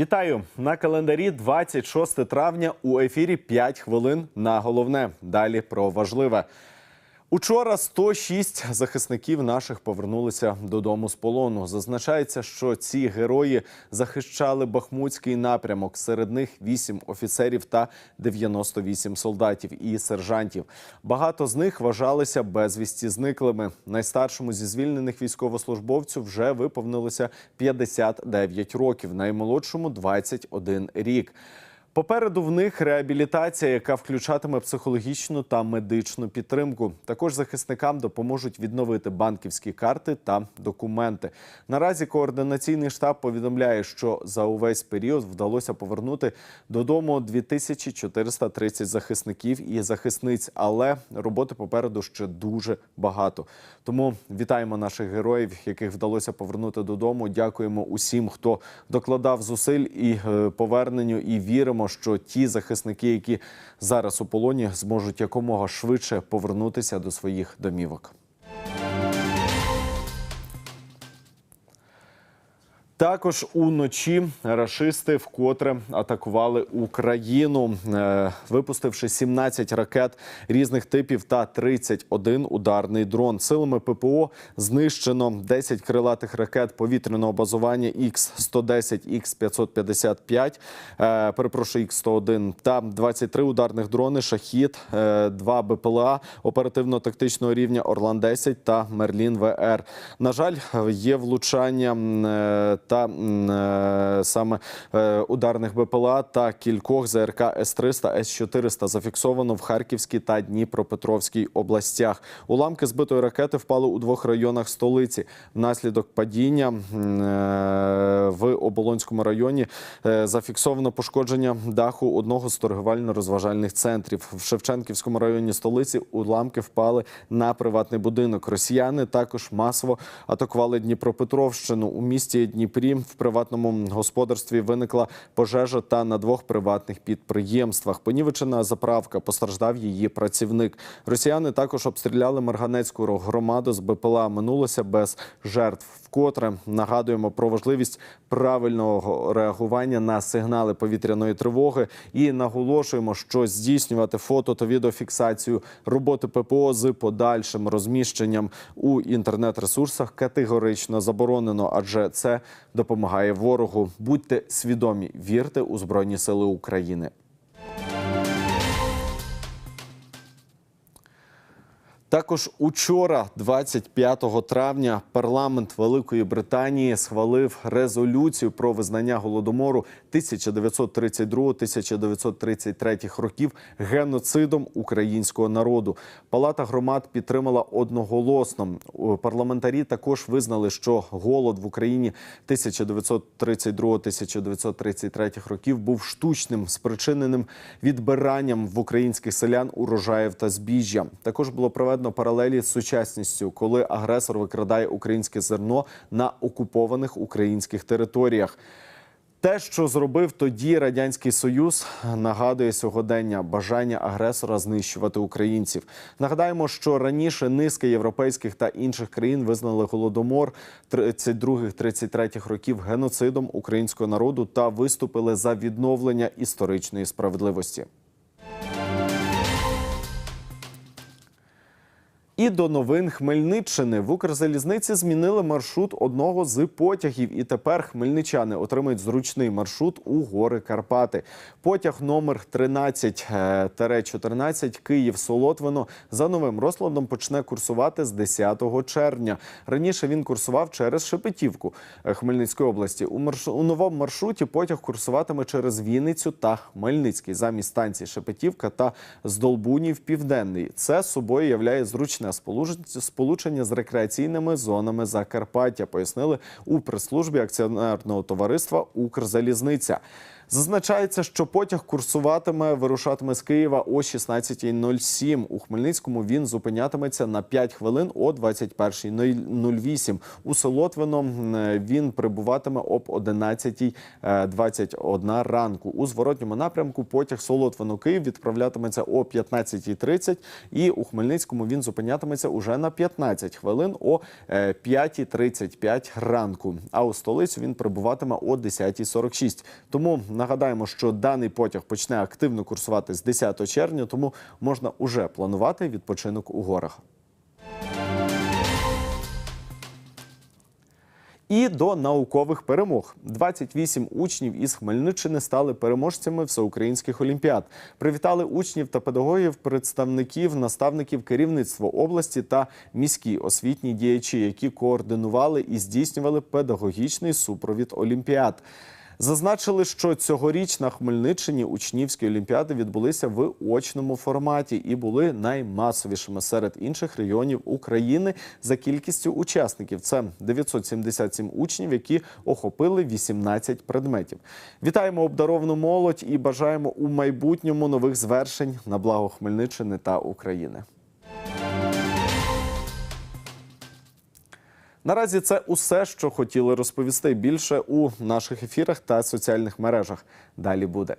Вітаю на календарі 26 травня у ефірі 5 хвилин на головне. Далі про важливе. Учора 106 захисників наших повернулися додому з полону. Зазначається, що ці герої захищали Бахмутський напрямок. Серед них 8 офіцерів та 98 солдатів і сержантів. Багато з них вважалися безвісті зниклими. Найстаршому зі звільнених військовослужбовців вже виповнилося 59 років, наймолодшому 21 рік. Попереду в них реабілітація, яка включатиме психологічну та медичну підтримку. Також захисникам допоможуть відновити банківські карти та документи. Наразі координаційний штаб повідомляє, що за увесь період вдалося повернути додому 2430 захисників і захисниць, але роботи попереду ще дуже багато. Тому вітаємо наших героїв, яких вдалося повернути додому. Дякуємо усім, хто докладав зусиль і е, поверненню, і віримо, що ті захисники, які зараз у полоні, зможуть якомога швидше повернутися до своїх домівок. Також уночі рашисти вкотре атакували Україну, е, випустивши 17 ракет різних типів та 31 ударний дрон. Силами ППО знищено 10 крилатих ракет повітряного базування Х-110, Х-555, е, перепрошую, Х-101 та 23 ударних дрони «Шахід», е, 2 БПЛА оперативно-тактичного рівня «Орлан-10» та «Мерлін ВР». На жаль, є влучання е, та е, саме е, ударних БПЛА та кількох ЗРК С-300, С-400 зафіксовано в Харківській та Дніпропетровській областях. Уламки збитої ракети впали у двох районах столиці. Внаслідок падіння е, в Оболонському районі зафіксовано пошкодження даху одного з торгівельно-розважальних центрів. В Шевченківському районі столиці уламки впали на приватний будинок. Росіяни також масово атакували Дніпропетровщину. У місті Дніпрі в приватному господарстві виникла пожежа та на двох приватних підприємствах. Понівечена заправка постраждав її працівник. Росіяни також обстріляли Марганецьку громаду з БПЛА. Минулося без жертв. Вкотре нагадуємо про важливість правильного реагування на сигнали повітряної тривоги і наголошуємо, що здійснювати фото та відеофіксацію роботи ППО з подальшим розміщенням у інтернет-ресурсах категорично заборонено, адже це допомагає ворогу. Будьте свідомі, вірте у Збройні Сили України. Також учора, 25 травня, парламент Великої Британії схвалив резолюцію про визнання голодомору 1932-1933 років геноцидом українського народу. Палата громад підтримала одноголосно. Парламентарі також визнали, що голод в Україні 1932-1933 років був штучним, спричиненим відбиранням в українських селян урожаїв та збіжжя. Також було проведено паралелі з сучасністю, коли агресор викрадає українське зерно на окупованих українських територіях. Те, що зробив тоді радянський союз, нагадує сьогодення бажання агресора знищувати українців. Нагадаємо, що раніше низка європейських та інших країн визнали голодомор 32-33 років геноцидом українського народу та виступили за відновлення історичної справедливості. І до новин Хмельниччини в Укрзалізниці змінили маршрут одного з потягів, і тепер хмельничани отримають зручний маршрут у гори Карпати. Потяг номер 13-14 Київ Солотвино за новим розкладом почне курсувати з 10 червня. Раніше він курсував через Шепетівку е, Хмельницької області. У, марш... у новому маршруті потяг курсуватиме через Вінницю та Хмельницький замість станції Шепетівка та Здолбунів Південний. Це собою являє зручне сполуч- сполучення з рекреаційними зонами Закарпаття, пояснили у прес-службі акціонерного товариства Укрзалізниця. Зазначається, що потяг курсуватиме, вирушатиме з Києва о 16.07. У Хмельницькому він зупинятиметься на 5 хвилин о 21.08. У Солотвино він прибуватиме об 11.21 ранку. У зворотньому напрямку потяг Солотвино Київ відправлятиметься о 15.30 і у Хмельницькому він зупинятиметься уже на 15 хвилин о е, 5.35 ранку. А у столицю він прибуватиме о 10.46. Тому нагадаємо, що даний потяг почне активно курсувати з 10 червня, тому можна уже планувати відпочинок у горах. І до наукових перемог 28 учнів із Хмельниччини стали переможцями всеукраїнських олімпіад. Привітали учнів та педагогів, представників, наставників керівництва області та міські освітні діячі, які координували і здійснювали педагогічний супровід олімпіад. Зазначили, що цьогоріч на Хмельниччині учнівські олімпіади відбулися в очному форматі і були наймасовішими серед інших регіонів України за кількістю учасників. Це 977 учнів, які охопили 18 предметів. Вітаємо обдаровану молодь і бажаємо у майбутньому нових звершень на благо Хмельниччини та України. Наразі це усе, що хотіли розповісти більше у наших ефірах та соціальних мережах. Далі буде.